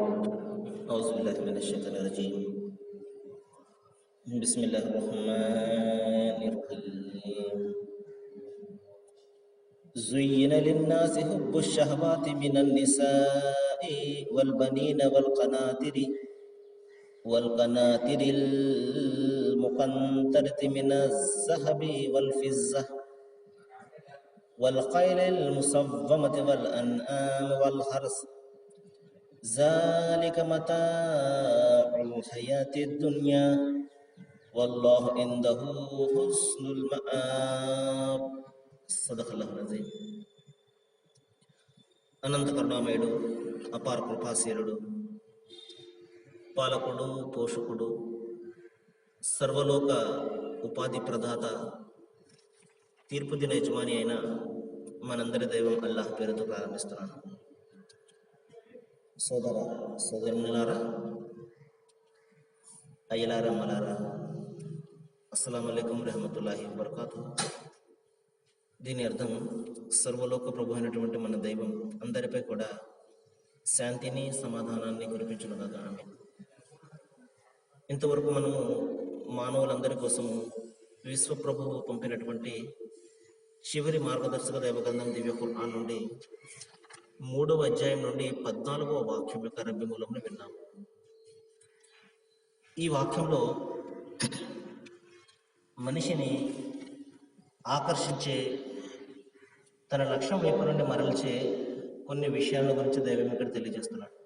أعوذ بالله من الشيطان الرجيم. بسم الله الرحمن الرحيم. زين للناس حب الشهوات من النساء والبنين والقناطر والقناطر المقنطرة من الذهب والفضة والخيل المصومة والأنعام والحرث. ذلك متاع الحياة الدنيا والله عنده حسن المآب صدق الله العظيم అనంత కరుణామయుడు అపార కృపాశీలుడు పాలకుడు పోషకుడు సర్వలోక ఉపాధి ప్రదాత తీర్పు దిన యజమాని అయిన మనందరి దైవం అల్లాహ్ పేరుతో ప్రారంభిస్తున్నాను సోదర సోదరులారా అయ్యలారా మలారా అస్సలం అయికం రహమతుల్లాహి వబర్కాతు దీని అర్థం సర్వలోక ప్రభు అయినటువంటి మన దైవం అందరిపై కూడా శాంతిని సమాధానాన్ని కురిపించునుగాక ఆమె ఇంతవరకు మనము మానవులందరి కోసము విశ్వప్రభువు పంపినటువంటి చివరి మార్గదర్శక దైవగ్రంథం దివ్య ఖుర్ఆన్ నుండి మూడవ అధ్యాయం నుండి పద్నాలుగవ వాక్యం యొక్క రబ్బి మూలంలో విన్నాం. ఈ వాక్యంలో మనిషిని ఆకర్షించే తన లక్ష్యం వైపు నుండి మరల్చే కొన్ని విషయాల గురించి దైవం ఇక్కడ తెలియజేస్తున్నాడు.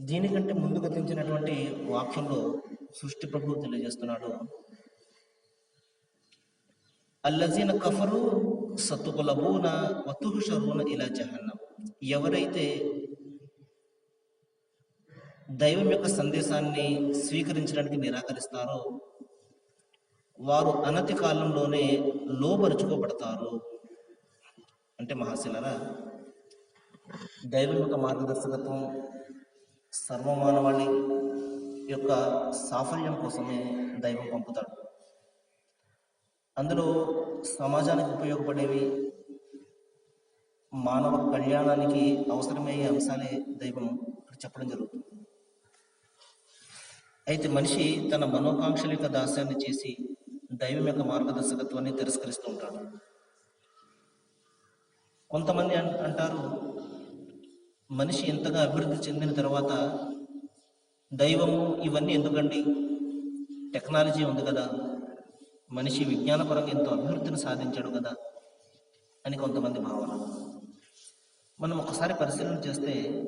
దీనికంటే ముందు గతించినటువంటి వాక్యంలో సృష్టి ప్రభువు తెలియజేస్తున్నాడు. అల్లజీన కఫరు సతుగులబూన వతుహుషరూన ఇలా జహన్నం ఎవరైతే దైవం యొక్క సందేశాన్ని స్వీకరించడానికి నిరాకరిస్తారో వారు అనతి కాలంలోనే లోపరుచుకోబడతారు అంటే మహాశిలరా దైవం యొక్క మార్గదర్శకత్వం సర్వమానవాళి యొక్క సాఫల్యం కోసమే దైవం పంపుతాడు. అందులో సమాజానికి ఉపయోగపడేవి మానవ కళ్యాణానికి అవసరమయ్యే అంశాలే దైవం ఇక్కడ చెప్పడం జరుగుతుంది. అయితే మనిషి తన మనోకాంక్షల యొక్క దాస్యాన్ని చేసి దైవం యొక్క మార్గదర్శకత్వాన్ని తిరస్కరిస్తూ ఉంటాడు. కొంతమంది అంటారు మనిషి ఎంతగా అభివృద్ధి చెందిన తర్వాత దైవము ఇవన్నీ ఎందుకండి? టెక్నాలజీ ఉంది కదా. మనిషి విజ్ఞానపరంగా ఎంతో అభివృద్ధిని సాధించాడు కదా అని కొంతమంది భావన. మనం ఒకసారి పరిశీలన చేస్తే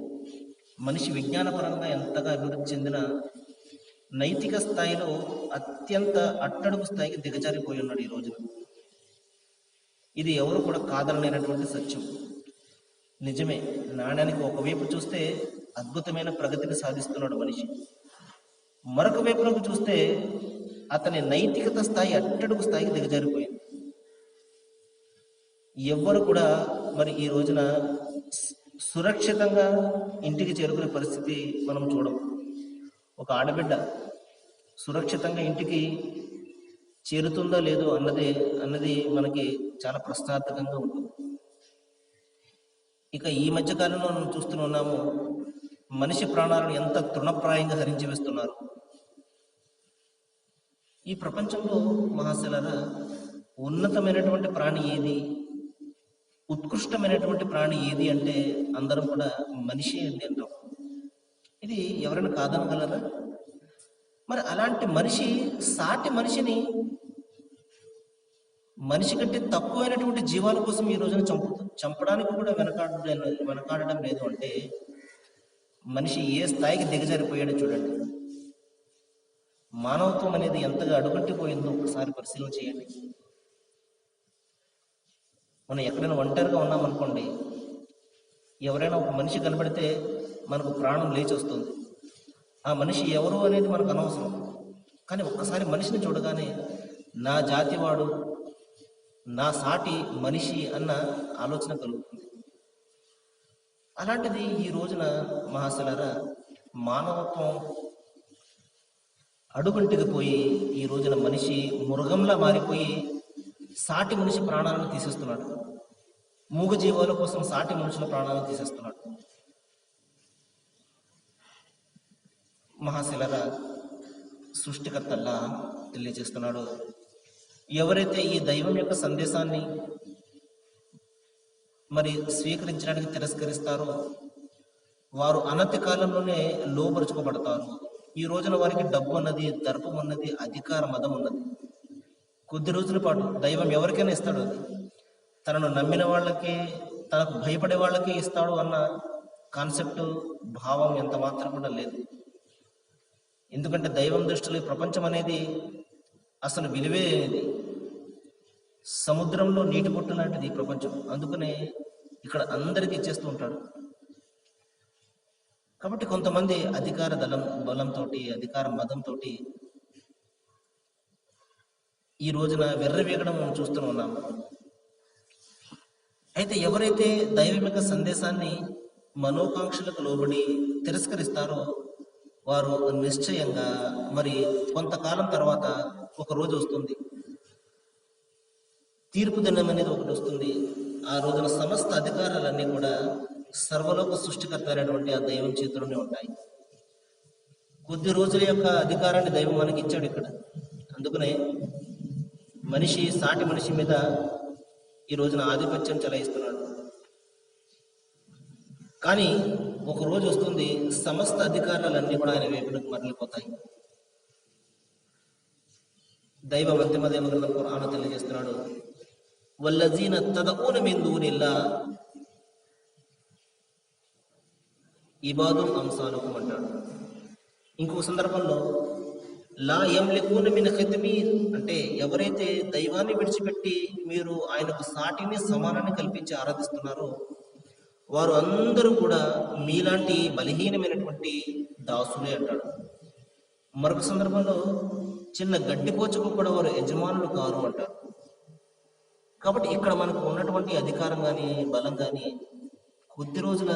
మనిషి విజ్ఞానపరంగా ఎంతగా అభివృద్ధి చెందిన నైతిక స్థాయిలో అత్యంత అట్టడుగు స్థాయికి దిగజారిపోయి ఉన్నాడు ఈ రోజున. ఇది ఎవరు కూడా కాదనలేనటువంటి సత్యం. నిజమే నాణ్యానికి ఒకవైపు చూస్తే అద్భుతమైన ప్రగతిని సాధిస్తున్నాడు మనిషి. మరొక వైపునకు చూస్తే అతని నైతికత స్థాయి అట్టడుగు స్థాయికి దిగజారిపోయింది. ఎవ్వరు కూడా మరి ఈ రోజున సురక్షితంగా ఇంటికి చేరుకునే పరిస్థితి మనం చూడం. ఒక ఆడబిడ్డ సురక్షితంగా ఇంటికి చేరుతుందో లేదో అన్నది అన్నది మనకి చాలా ప్రశ్నార్థకంగా ఉంటుంది. ఇక ఈ మధ్య కాలంలో మనం చూస్తూనే ఉన్నాము మనిషి ప్రాణాలను ఎంత తృణప్రాయంగా హరించి వేస్తున్నారు. ఈ ప్రపంచంలో మహాశలరా ఉన్నతమైనటువంటి ప్రాణి ఏది? ఉత్కృష్టమైనటువంటి ప్రాణి ఏది అంటే అందరం కూడా మనిషి అండి అంటాం. ఇది ఎవరైనా కాదనగలరా? మరి అలాంటి మనిషి సాటి మనిషిని మనిషి కంటే తక్కువైనటువంటి జీవాల కోసం ఈ రోజున చంపు చంపడానికి కూడా వెనకాడడం వెనకాడడం లేదు అంటే మనిషి ఏ స్థాయికి దిగజారిపోయాడో చూడండి. మానవత్వం అనేది ఎంతగా అడుగట్టిపోయిందో ఒకసారి పరిశీలన చేయండి. మనం ఎక్కడైనా ఒంటరిగా ఉన్నామనుకోండి ఎవరైనా ఒక మనిషి కనబడితే మనకు ప్రాణం లేచి వస్తుంది ఆ మనిషి ఎవరు అనేది మనకు అనవసరం. కానీ ఒక్కసారి మనిషిని చూడగానే నా జాతివాడు నా సాటి మనిషి అన్న ఆలోచన కలుగుతుంది. అలాంటిది ఈ రోజున మహాశలరా మానవత్వం అడుగుంటికి పోయి ఈ రోజున మనిషి మృగంలా మారిపోయి సాటి మనిషి ప్రాణాలను తీసేస్తున్నాడు. మూగ జీవాల కోసం సాటి మనుషుల ప్రాణాలను తీసేస్తున్నాడు. మహాశిలర సృష్టికర్తల్లా తెలియజేస్తున్నాడు. ఎవరైతే ఈ దైవం యొక్క సందేశాన్ని మరి స్వీకరించడానికి తిరస్కరిస్తారో వారు అనతి కాలంలోనే లోపరుచుకోబడతారు. ఈ రోజున వారికి డబ్బు ఉన్నది దర్పం ఉన్నది అధికార మదం ఉన్నది. కొద్ది రోజుల పాటు దైవం ఎవరికైనా ఇస్తాడు అది. తనను నమ్మిన వాళ్ళకి తనకు భయపడే వాళ్ళకి ఇస్తాడు అన్న కాన్సెప్ట్ భావం ఎంత మాత్రం కూడా లేదు. ఎందుకంటే దైవం దృష్టిలో ప్రపంచం అనేది అసలు విలువే అనేది సముద్రంలో నీటి పొట్టు లాంటిది ఈ ప్రపంచం. అందుకనే ఇక్కడ అందరికీ ఇచ్చేస్తూ ఉంటాడు. కాబట్టి కొంతమంది అధికార దళం బలంతో అధికార మదంతో ఈ రోజున వెర్రవేగడం మనం చూస్తూ ఉన్నాము అయితే ఎవరైతే దైవమిక సందేశాన్ని మనోకాంక్షలకు లోబడి తిరస్కరిస్తారో వారు నిశ్చయంగా మరి కొంతకాలం తర్వాత ఒక రోజు వస్తుంది. తీర్పు దినం అనేది ఒకటి వస్తుంది. ఆ రోజున సమస్త అధికారాలన్నీ కూడా సర్వలోక సృష్టికర్త అయినటువంటి ఆ దైవం చేతిలోనే ఉంటాయి. కొద్ది రోజుల యొక్క అధికారాన్ని దైవం మనకి ఇచ్చాడు ఇక్కడ. అందుకనే మనిషి సాటి మనిషి మీద ఈ రోజున ఆధిపత్యం చెలాయిస్తున్నాడు. కానీ ఒక రోజు వస్తుంది సమస్త అధికారాలన్నీ కూడా ఆయన వైపునకు మరలిపోతాయి. దైవ అంతిమ దేవ గ్రంథం ఖురాను తెలియజేస్తున్నాడు వల్లజీన తదకూన మిందూనిల్లా ఇబాదు అంశాలకు అంటాడు ఇంకొక సందర్భంలో లా ఎంలికూన మిన్ ఖిద్మీర్ అంటే ఎవరైతే దైవాన్ని విడిచిపెట్టి మీరు ఆయనకు సాటిని సమానాన్ని కల్పించి ఆరాధిస్తున్నారో వారు అందరూ కూడా మీలాంటి బలహీనమైనటువంటి దాసులే అంటాడు మరొక సందర్భంలో చిన్న గడ్డిపోచకు కూడా వారు యజమానులు కారు అంటారు. కాబట్టి ఇక్కడ మనకు ఉన్నటువంటి అధికారం కానీ బలం కానీ కొద్ది రోజుల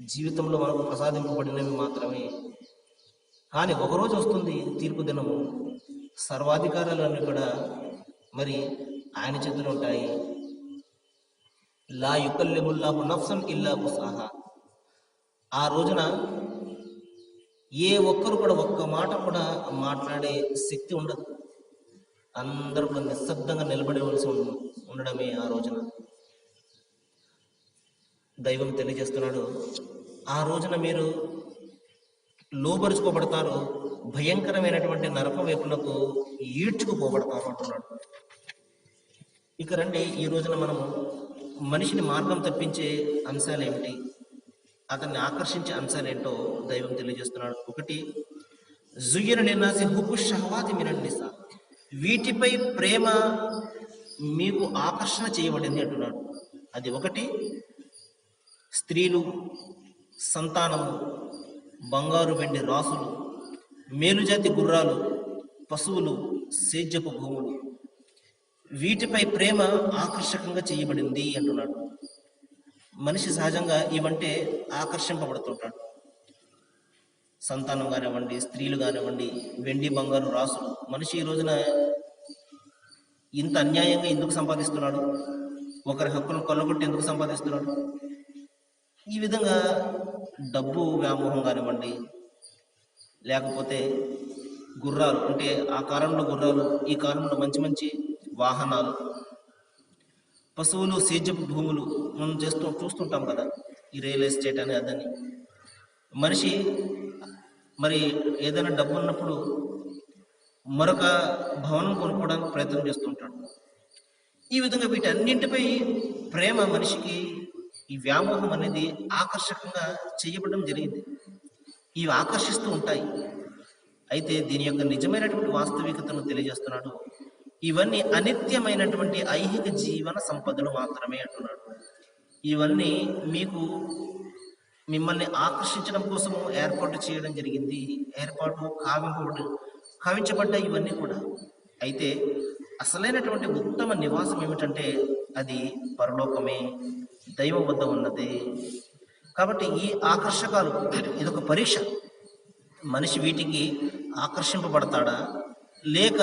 జీవితంలో మనకు ప్రసాదింపబడినవి మాత్రమే. కానీ ఒకరోజు వస్తుంది తీర్పు దినము. సర్వాధికారాలన్నీ కూడా మరి ఆయన చేతులు ఉంటాయి. లా యుకల్లిముల్లాహు నఫ్సన్ ఇల్లా ఉసాహా ఆ రోజున ఏ ఒక్కరు కూడా ఒక్క మాట కూడా మాట్లాడే శక్తి ఉండదు. అందరూ కూడా నిశ్శబ్దంగా నిలబడవలసి ఉండడమే ఆ రోజున. దైవం తెలియజేస్తున్నాడు. ఆ రోజున మీరు లోపరుచుకోబడతారు భయంకరమైనటువంటి నరకం వైపునకు ఈడ్చుకుపోబడతారు అంటున్నాడు. ఇక రండి ఈ రోజున మనము మనిషిని మార్గం తప్పించే అంశాలు ఏమిటి అతన్ని ఆకర్షించే అంశాలు ఏంటో దైవం తెలియజేస్తున్నాడు. ఒకటి జుయ్యను నిన్నాసి హుబు షహవాతి మినన్నిసా వీటిపై ప్రేమ మీకు ఆకర్షణ చేయబడింది అంటున్నాడు. అది ఒకటి. స్త్రీలు సంతానము బంగారు వెండి రాసులు మేలుజాతి గుర్రాలు పశువులు సేద్యపు భూములు. వీటిపై ప్రేమ ఆకర్షకంగా చేయబడింది అంటున్నాడు. మనిషి సహజంగా ఇవంటే ఆకర్షింపబడుతుంటాడు. సంతానం కానివ్వండి స్త్రీలు కానివ్వండి వెండి బంగారు రాసులు. మనిషి ఈ రోజున ఇంత అన్యాయంగా ఎందుకు సంపాదిస్తున్నాడు? ఒకరి హక్కును కొల్లగొట్టి ఎందుకు సంపాదిస్తున్నాడు? ఈ విధంగా డబ్బు వ్యామోహం కానివ్వండి లేకపోతే గుర్రాలు అంటే ఆ కాలంలో గుర్రాలు ఈ కాలంలో మంచి మంచి వాహనాలు పశువులు సేద్యపు భూములు మనం చేస్తూ చూస్తుంటాం కదా ఈ రియల్ ఎస్టేట్ అనే అదని. మనిషి మరి ఏదైనా డబ్బు ఉన్నప్పుడు మరొక భవనం కొనుక్కోవడానికి ప్రయత్నం చేస్తుంటాడు ఈ విధంగా వీటన్నింటిపై ప్రేమ మనిషికి ఈ వ్యామోహం అనేది ఆకర్షకంగా చేయబడడం జరిగింది. ఇవి ఆకర్షిస్తూ ఉంటాయి. అయితే దీని యొక్క నిజమైనటువంటి వాస్తవికతను తెలియజేస్తున్నాడు. ఇవన్నీ అనిత్యమైనటువంటి ఐహిక జీవన సంపదలు మాత్రమే అంటున్నాడు. ఇవన్నీ మీకు మిమ్మల్ని ఆకర్షించడం కోసము ఏర్పాటు చేయడం జరిగింది. ఏర్పాటు కావింపబడి కావించబడ్డ ఇవన్నీ కూడా. అయితే అసలైనటువంటి ఉత్తమ నివాసం ఏమిటంటే అది పరలోకమే. దైవం వద్ద ఉన్నది. కాబట్టి ఈ ఆకర్షకాలు ఇదొక పరీక్ష. మనిషి వీటికి ఆకర్షింపబడతాడా? లేక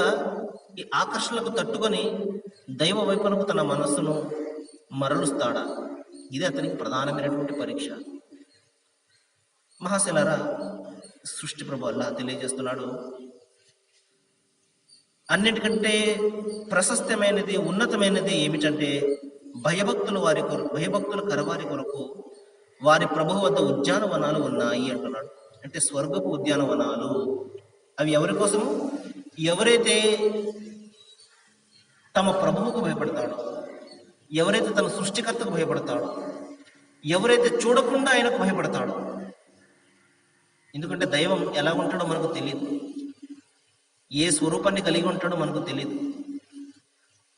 ఈ ఆకర్షణలకు తట్టుకొని దైవ వైపునకు తన మనస్సును మరలుస్తాడా? ఇది అతనికి ప్రధానమైనటువంటి పరీక్ష. మహాశిలరా సృష్టి ప్రభు అల్లా తెలియజేస్తున్నాడు. అన్నిటికంటే ప్రశస్తమైనది ఉన్నతమైనది ఏమిటంటే భయభక్తులు వారి కొరకు భయభక్తుల కరవారి కొరకు వారి ప్రభు వద్ద ఉద్యానవనాలు ఉన్నాయి అంటున్నాడు. అంటే స్వర్గపు ఉద్యానవనాలు. అవి ఎవరి కోసము? ఎవరైతే తమ ప్రభువుకు భయపడతాడో ఎవరైతే తన సృష్టికర్తకు భయపడతాడో ఎవరైతే చూడకుండా ఆయనకు భయపడతాడో ఎందుకంటే దైవం ఎలా ఉంటాడో మనకు తెలియదు ఏ స్వరూపాన్ని కలిగి ఉంటాడో మనకు తెలియదు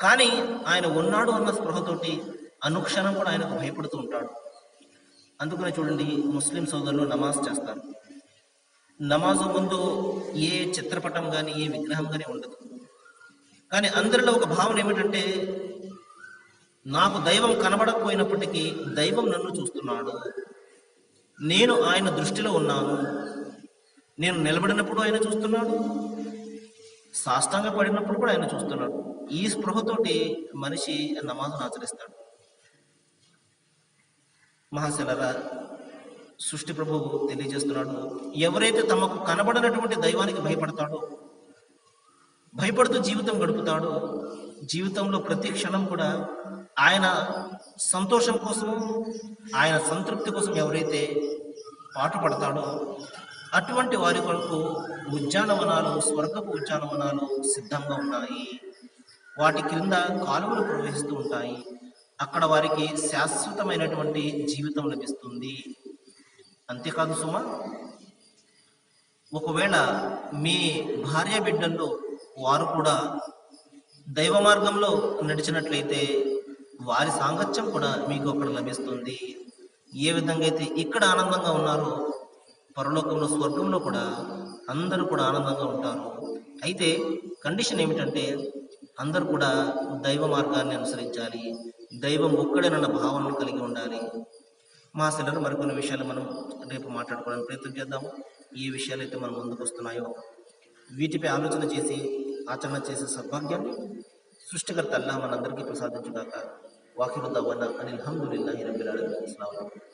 కానీ ఆయన ఉన్నాడు అన్న స్పృహతోటి అనుక్షణం కూడా ఆయనకు భయపడుతూ ఉంటాడు. అందుకనే చూడండి ముస్లిం సోదరులు నమాజ్ చేస్తారు. నమాజు ముందు ఏ చిత్రపటం కానీ ఏ విగ్రహం కానీ ఉండదు. కానీ అందరిలో ఒక భావన ఏమిటంటే నాకు దైవం కనబడకపోయినప్పటికీ దైవం నన్ను చూస్తున్నాడు. నేను ఆయన దృష్టిలో ఉన్నాను. నేను నిలబడినప్పుడు ఆయన చూస్తున్నాడు. సాష్టాంగ పడినప్పుడు కూడా ఆయన చూస్తున్నాడు. ఈ స్పృహతోటి మనిషి నమాజును ఆచరిస్తాడు. మహాశలరా సృష్టి ప్రభువు తెలియజేస్తున్నాడు ఎవరైతే తమకు కనబడినటువంటి దైవానికి భయపడతాడో భయపడుతూ జీవితం గడుపుతాడో జీవితంలో ప్రతి క్షణం కూడా ఆయన సంతోషం కోసం ఆయన సంతృప్తి కోసం ఎవరైతే పాటుపడతాడో అటువంటి వారి కొరకు ఉద్యానవనాలు స్వర్గపు ఉద్యానవనాలు సిద్ధంగా ఉన్నాయి వాటి క్రింద కాలువలు ప్రవహిస్తూ ఉంటాయి. అక్కడ వారికి శాశ్వతమైనటువంటి జీవితం లభిస్తుంది. అంతేకాదు సుమ ఒకవేళ మీ భార్య బిడ్డల్లో వారు కూడా దైవ మార్గంలో నడిచినట్లయితే వారి సాంగత్యం కూడా మీకు అక్కడ లభిస్తుంది. ఏ విధంగా అయితే ఇక్కడ ఆనందంగా ఉన్నారో పరలోకంలో స్వర్గంలో కూడా అందరూ కూడా ఆనందంగా ఉంటారు. అయితే కండిషన్ ఏమిటంటే అందరూ కూడా దైవ మార్గాన్ని అనుసరించాలి. దైవం ఒక్కడేనన్న భావనను కలిగి ఉండాలి. మా సెలవు మరికొన్ని విషయాలు మనం రేపు మాట్లాడుకోవడానికి ప్రయత్నం చేద్దాం ఏ విషయాలు అయితే మన ముందుకు వస్తున్నాయో వీటిపై ఆలోచన చేసి ఆచరణ చేసే సద్భాగ్యాన్ని సృష్టికర్త అల్లా మనందరికీ ప్రసాదించుగాక. వాకిబుద్దవన్న అని అల్హమ్దుల్లాహి రబ్బిల్ ఆలమీన్.